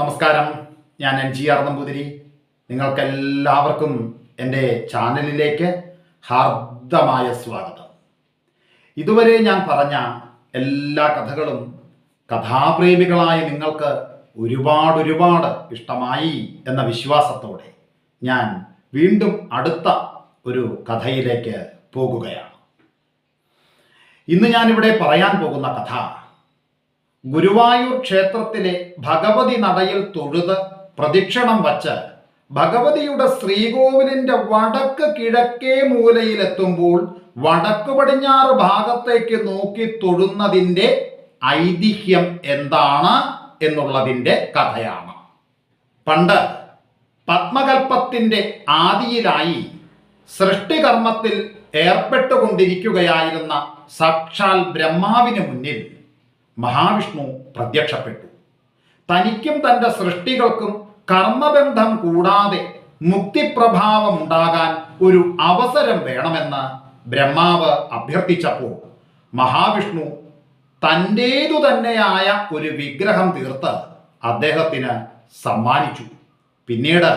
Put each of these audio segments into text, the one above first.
നമസ്കാരം. ഞാൻ N G R Namboothiri നിങ്ങൾക്കെല്ലാവർക്കും എന്റെ ചാനലിലേക്ക് ഹാർദമായ സ്വാഗതം. ഇതുവരെ ഞാൻ പറഞ്ഞ എല്ലാ കഥകളും കഥാപ്രേമികളായ നിങ്ങൾക്ക് ഒരുപാട് ഒരുപാട് ഇഷ്ടമായി എന്ന വിശ്വാസത്തോടെ ഞാൻ വീണ്ടും അടുത്ത ഒരു കഥയിലേക്ക് പോകുകയാണ്. ഇന്ന് ഞാനിവിടെ പറയാൻ പോകുന്ന കഥ ഗുരുവായൂർ ക്ഷേത്രത്തിലെ ഭഗവതി നടയിൽ തൊഴുത് പ്രദക്ഷിണം വച്ച് ഭഗവതിയുടെ ശ്രീകോവിലിന്റെ വടക്ക് കിഴക്കേ മൂലയിലെത്തുമ്പോൾ വടക്ക് പടിഞ്ഞാറ് ഭാഗത്തേക്ക് നോക്കി തൊഴുന്നതിന്റെ ഐതിഹ്യം എന്താണ് എന്നുള്ളതിന്റെ കഥയാണ്. പണ്ട് പത്മകൽപ്പത്തിന്റെ ആദിയിലായി സൃഷ്ടികർമ്മത്തിൽ ഏർപ്പെട്ടുകൊണ്ടിരിക്കുകയായിരുന്ന സാക്ഷാൽ ബ്രഹ്മാവിന് മുന്നിൽ മഹാവിഷ്ണു പ്രത്യക്ഷപ്പെട്ടു. തനിക്കും തന്റെ സൃഷ്ടികൾക്കും കർമ്മബന്ധം കൂടാതെ മുക്തിപ്രഭാവം ഉണ്ടാകാൻ ഒരു അവസരം വേണമെന്ന് ബ്രഹ്മാവ് അഭ്യർത്ഥിച്ചപ്പോൾ മഹാവിഷ്ണു തന്റേതു തന്നെയായ ഒരു വിഗ്രഹം തീർത്ത് അദ്ദേഹത്തിന് സമ്മാനിച്ചു. പിന്നീട്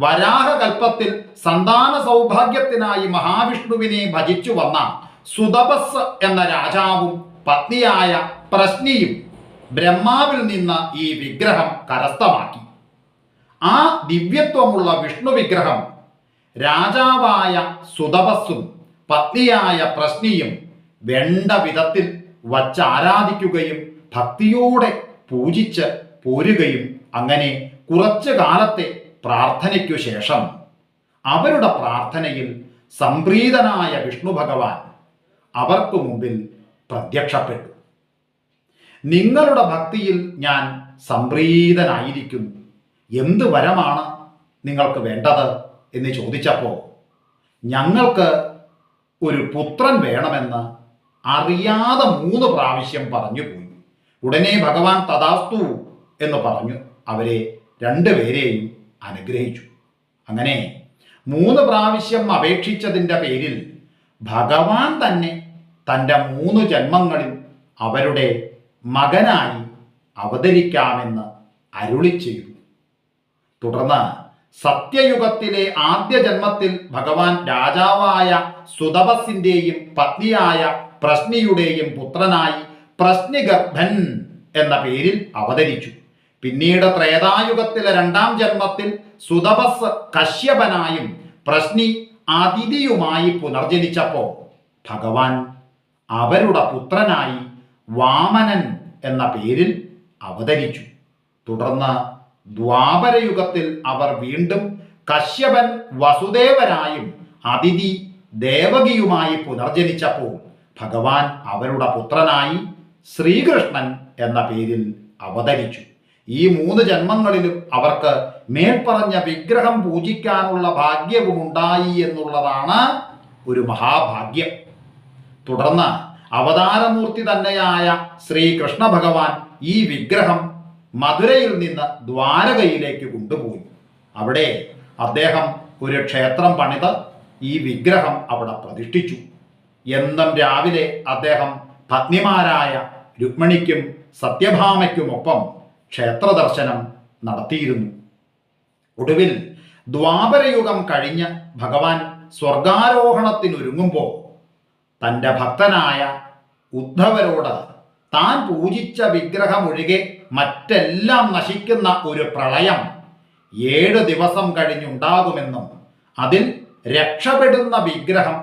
വരാഹകൽപ്പത്തിൽ സന്താന സൗഭാഗ്യത്തിനായി മഹാവിഷ്ണുവിനെ ഭജിച്ചു വന്ന സുതപസ് എന്ന രാജാവും പത്നിയായ പ്രശ്നിയും ബ്രഹ്മാവിൽ നിന്ന് ഈ വിഗ്രഹം കരസ്ഥമാക്കി. ആ ദിവ്യത്വമുള്ള വിഷ്ണു വിഗ്രഹം രാജാവായ സുതപസ്സും പത്നിയായ പ്രശ്നിയും വേണ്ട വിധത്തിൽ വച്ച് ആരാധിക്കുകയും ഭക്തിയോടെ പൂജിച്ച് പോരുകയും അങ്ങനെ കുറച്ചു കാലത്തെ പ്രാർത്ഥനയ്ക്കു ശേഷം അവരുടെ പ്രാർത്ഥനയിൽ സംപ്രീതനായ വിഷ്ണു ഭഗവാൻ അവർക്ക് മുമ്പിൽ പ്രത്യക്ഷപ്പെട്ടു. നിങ്ങളുടെ ഭക്തിയിൽ ഞാൻ സംപ്രീതനായിരിക്കുന്നു. എന്ത് വരമാണ് നിങ്ങൾക്ക് വേണ്ടത് എന്ന് ചോദിച്ചപ്പോൾ ഞങ്ങൾക്ക് ഒരു പുത്രൻ വേണമെന്ന് അറിയാതെ മൂന്ന് പ്രാവശ്യം പറഞ്ഞു പോയി. ഉടനെ ഭഗവാൻ തഥാസ്തു എന്ന് പറഞ്ഞു. അവരെ രണ്ടുപേരെയും അനുഗ്രഹിച്ചു. അങ്ങനെ മൂന്ന് പ്രാവശ്യം അപേക്ഷിച്ചതിന്റെ പേരിൽ ഭഗവാൻ തന്നെ തന്റെ മൂന്ന് ജന്മങ്ങളിൽ അവരുടെ മകനായി അവതരിക്കാമെന്ന് അരുളി ചെയ്തു. തുടർന്ന് സത്യയുഗത്തിലെ ആദ്യ ജന്മത്തിൽ ഭഗവാൻ രാജാവായ സുതപസിന്റെയും പത്നിയായ പ്രശ്നിയുടെയും പുത്രനായി പ്രശ്നിഗർഭൻ എന്ന പേരിൽ അവതരിച്ചു. പിന്നീട് ത്രേതായുഗത്തിലെ രണ്ടാം ജന്മത്തിൽ സുതപസ് കശ്യപനായും പ്രശ്നി അതിഥിയുമായി പുനർജനിച്ചപ്പോൾ ഭഗവാൻ അവരുടെ പുത്രനായി വാമനൻ എന്ന പേരിൽ അവതരിച്ചു. തുടർന്ന് ദ്വാപരയുഗത്തിൽ അവർ വീണ്ടും കശ്യപൻ വസുദേവരായും അതിഥി ദേവകിയുമായി പുനർജനിച്ചപ്പോൾ ഭഗവാൻ അവരുടെ പുത്രനായി ശ്രീകൃഷ്ണൻ എന്ന പേരിൽ അവതരിച്ചു. ഈ മൂന്ന് ജന്മങ്ങളിലും അവർക്ക് മേൽപ്പറഞ്ഞ വിഗ്രഹം പൂജിക്കാനുള്ള ഭാഗ്യവും ഉണ്ടായി എന്നുള്ളതാണ് ഒരു മഹാഭാഗ്യം. തുടർന്ന് അവതാരമൂർത്തി തന്നെയായ ശ്രീകൃഷ്ണ ഭഗവാൻ ഈ വിഗ്രഹം മധുരയിൽ നിന്ന് ദ്വാരകയിലേക്ക് കൊണ്ടുപോയി. അവിടെ അദ്ദേഹം ഒരു ക്ഷേത്രം പണിത് ഈ വിഗ്രഹം അവിടെ പ്രതിഷ്ഠിച്ചു. എന്നും രാവിലെ അദ്ദേഹം പത്നിമാരായ രുക്മിണിക്കും സത്യഭാമയ്ക്കുമൊപ്പം ക്ഷേത്ര ദർശനം നടത്തിയിരുന്നു. ഒടുവിൽ ദ്വാപരയുഗം കഴിഞ്ഞ് ഭഗവാൻ സ്വർഗാരോഹണത്തിനൊരുങ്ങുമ്പോൾ തന്റെ ഭക്തനായ ഉദ്ധവരോട് താൻ പൂജിച്ച വിഗ്രഹമൊഴികെ മറ്റെല്ലാം നശിക്കുന്ന ഒരു പ്രളയം ഏഴ് ദിവസം കഴിഞ്ഞുണ്ടാകുമെന്നും അതിൽ രക്ഷപ്പെടുന്ന വിഗ്രഹം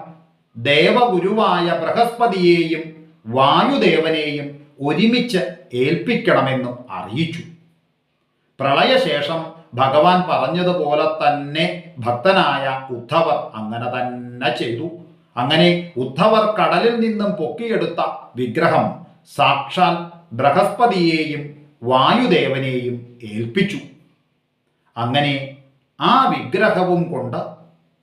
ദേവഗുരുവായ ബൃഹസ്പതിയെയും വായുദേവനെയും ഒരുമിച്ച് ഏൽപ്പിക്കണമെന്നും അറിയിച്ചു. പ്രളയശേഷം ഭഗവാൻ പറഞ്ഞതുപോലെ തന്നെ ഭക്തനായ ഉദ്ധവർ അങ്ങനെ തന്നെ ചെയ്തു. അങ്ങനെ ഉദ്ധവർ കടലിൽ നിന്നും പൊക്കിയെടുത്ത വിഗ്രഹം സാക്ഷാൽ ബൃഹസ്പതിയെയും വായുദേവനെയും ഏൽപ്പിച്ചു. അങ്ങനെ ആ വിഗ്രഹവും കൊണ്ട്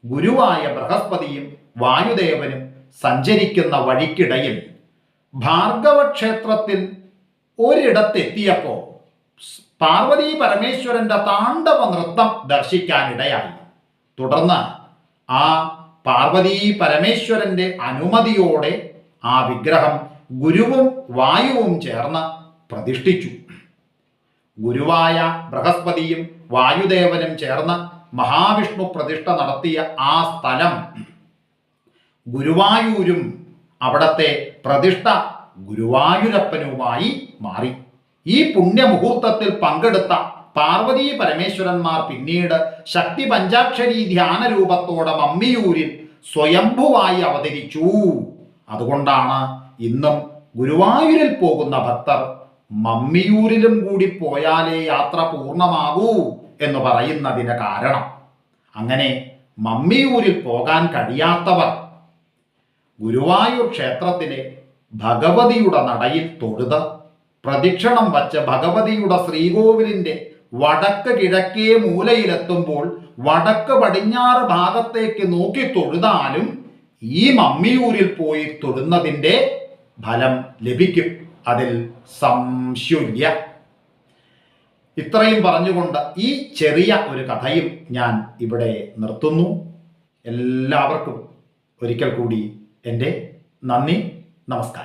ഗുരുവായ ബൃഹസ്പതിയും വായുദേവനും സഞ്ചരിക്കുന്ന വഴിക്കിടയിൽ ഭാർഗവ ക്ഷേത്രത്തിൽ ഒരിടത്തെത്തിയപ്പോൾ പാർവതി പരമേശ്വരന്റെ താണ്ഡവ നൃത്തം ദർശിക്കാനിടയായി. തുടർന്ന് ആ പാർവതി പരമേശ്വരന്റെ അനുമതിയോടെ ആ വിഗ്രഹം ഗുരുവും വായുവും ചേർന്ന് പ്രതിഷ്ഠിച്ചു. ഗുരുവായ ബൃഹസ്പതിയും വായുദേവനും ചേർന്ന് മഹാവിഷ്ണു പ്രതിഷ്ഠ നടത്തിയ ആ സ്ഥലം ഗുരുവായൂരും അവിടത്തെ പ്രതിഷ്ഠ ഗുരുവായൂരപ്പനുമായി മാറി. ഈ പുണ്യമുഹൂർത്തത്തിൽ പങ്കെടുത്ത പാർവതീ പരമേശ്വരന്മാർ പിന്നീട് ശക്തി പഞ്ചാക്ഷരി ധ്യാന രൂപത്തോടെ മമ്മിയൂരിൽ സ്വയംഭുവായി അവതരിച്ചു. അതുകൊണ്ടാണ് ഇന്നും ഗുരുവായൂരിൽ പോകുന്ന ഭക്തർ മമ്മിയൂരിലും കൂടി പോയാലേ യാത്ര പൂർണമാകൂ എന്ന് പറയുന്നതിന് കാരണം. അങ്ങനെ മമ്മിയൂരിൽ പോകാൻ കഴിയാത്തവർ ഗുരുവായൂർ ക്ഷേത്രത്തിലെ ഭഗവതിയുടെ നടയിൽ തൊഴുത് പ്രദക്ഷിണം വച്ച് ഭഗവതിയുടെ ശ്രീകോവിലിന്റെ വടക്ക് കിഴക്കേ മൂലയിലെത്തുമ്പോൾ വടക്ക് പടിഞ്ഞാറ് ഭാഗത്തേക്ക് നോക്കി തൊഴുതാലും ഈ മമ്മിയൂരിൽ പോയി തൊഴുന്നതിന്റെ ഫലം ലഭിക്കും. അതിൽ സംശയമില്ല. ഇത്രയും പറഞ്ഞുകൊണ്ട് ഈ ചെറിയ ഒരു കഥയും ഞാൻ ഇവിടെ നിർത്തുന്നു. എല്ലാവർക്കും ഒരിക്കൽ കൂടി എന്റെ നന്ദി നമസ്കാരം.